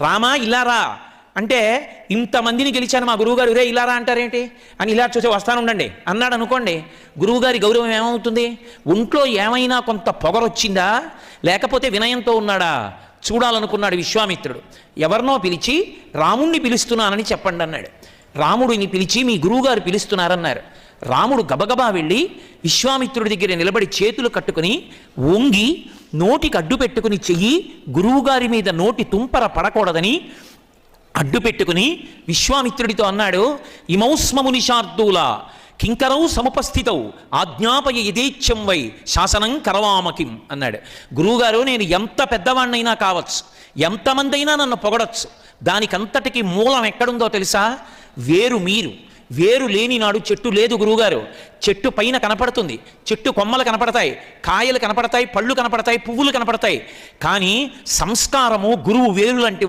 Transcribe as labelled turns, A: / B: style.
A: రామా ఇల్లారా? అంటే ఇంతమందిని గెలిచాను మా గురువుగారు. రే ఇల్లారా అంటారేంటి? అని ఇలా చూసే వస్తాను ఉండండి. అన్నాడు అనుకోండి గురువుగారి గౌరవం ఏమవుతుంది? ఒంట్లో ఏమైనా కొంత పొగరొచ్చిందా? లేకపోతే వినయంతో ఉన్నాడా? చూడాలనుకున్నాడు విశ్వామిత్రుడు. ఎవరినో పిలిచి రాముణ్ణి పిలుస్తున్నానని చెప్పండి అన్నాడు. రాముడిని పిలిచి మీ గురువుగారు పిలుస్తున్నారన్నారు. రాముడు గబగబా వెళ్ళి విశ్వామిత్రుడి దగ్గర నిలబడి చేతులు కట్టుకుని వంగి నోటికి అడ్డు పెట్టుకుని చెయ్యి గురువుగారి మీద నోటి తుంపర పడకూడదని అడ్డు పెట్టుకుని విశ్వామిత్రుడితో అన్నాడు ఇమౌస్మము నిషార్దూల కింకరౌ సముపస్థితవు ఆజ్ఞాపయ యథేచ్ఛం వై శాసనం కరవామకిం అన్నాడు. గురువుగారు నేను ఎంత పెద్దవాణ్ణైనా కావచ్చు ఎంతమందైనా నన్ను పొగడొచ్చు దానికంతటికి మూలం ఎక్కడుందో తెలుసా? వేరు మీరు. వేరు లేని నాడు చెట్టు లేదు గురువుగారు. చెట్టు పైన కనపడుతుంది. చెట్టు కొమ్మలు కనపడతాయి. కాయలు కనపడతాయి. పళ్ళు కనపడతాయి. పువ్వులు కనపడతాయి. కానీ సంస్కారము గురువు వేరు లాంటి